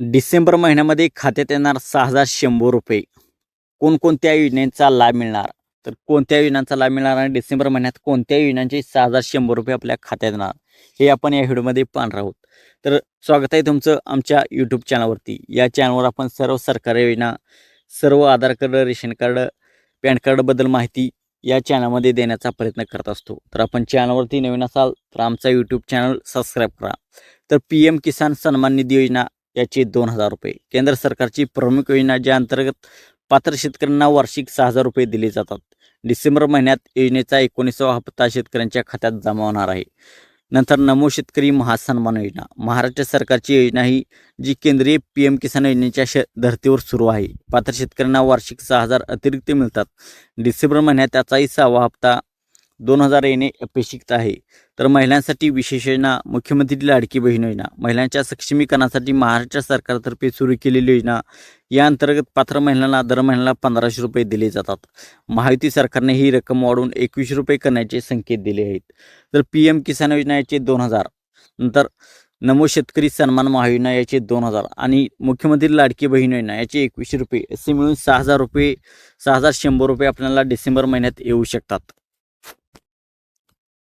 डिसेंबर महिन्यामध्ये खात्यात येणार सहा हजार शंभर रुपये. कोणकोणत्या योजनेचा लाभ मिळणार? तर कोणत्या योजनांचा लाभ मिळणार आणि डिसेंबर महिन्यात कोणत्या योजनांचे सहा हजार शंभर रुपये आपल्या खात्यात येणार? हे आपण या व्हिडिओमध्ये पाहणार आहोत. तर स्वागत आहे तुमचं आमच्या यूट्यूब चॅनलवरती. या चॅनलवर आपण सर्व सरकारी योजना सर्व Aadhaar card ration card PAN कार्डबद्दल माहिती या चॅनलमध्ये देण्याचा प्रयत्न करत असतो. तर आपण चॅनलवरती नवीन असाल तर आमचा यूट्यूब चॅनल सबस्क्राईब करा. तर पी एम किसान सन्मान निधी योजना याचे दोन हजार रुपये. केंद्र सरकारची प्रमुख योजना ज्या अंतर्गत पात्र शेतकऱ्यांना वार्षिक सहा हजार रुपये दिले जातात. डिसेंबर महिन्यात योजनेचा एकोणीसावा हप्ता शेतकऱ्यांच्या खात्यात जमा होणार आहे. नंतर नमो शेतकरी महासन्मान योजना. महाराष्ट्र सरकारची योजना ही जी केंद्रीय पी एम किसान योजनेच्या श धर्तीवर सुरू आहे. पात्र शेतकऱ्यांना वार्षिक सहा हजार अतिरिक्त मिळतात. डिसेंबर महिन्यात त्याचाही सहावा हप्ता दोन हजार येणे अपेक्षित आहे. तर महिलांसाठी विशेष योजना मुख्यमंत्री लाडकी बहीण योजना महिलांच्या सक्षमीकरणासाठी महाराष्ट्र सरकारतर्फे सुरू केलेली योजना या अंतर्गत पात्र महिलांना दर महिन्याला पंधराशे रुपये दिले जातात. महायुती सरकारने ही रक्कम वाढवून एकवीसशे रुपये करण्याचे संकेत दिले आहेत. तर पी एम किसान योजना याचे दोन हजार नंतर नमो शेतकरी सन्मान महायोजना याचे दोन हजार आणि मुख्यमंत्री लाडकी बहीण योजना याचे एकवीसशे रुपये असे मिळून सहा हजार रुपये सहा हजार शंभर रुपये आपल्याला डिसेंबर महिन्यात येऊ शकतात.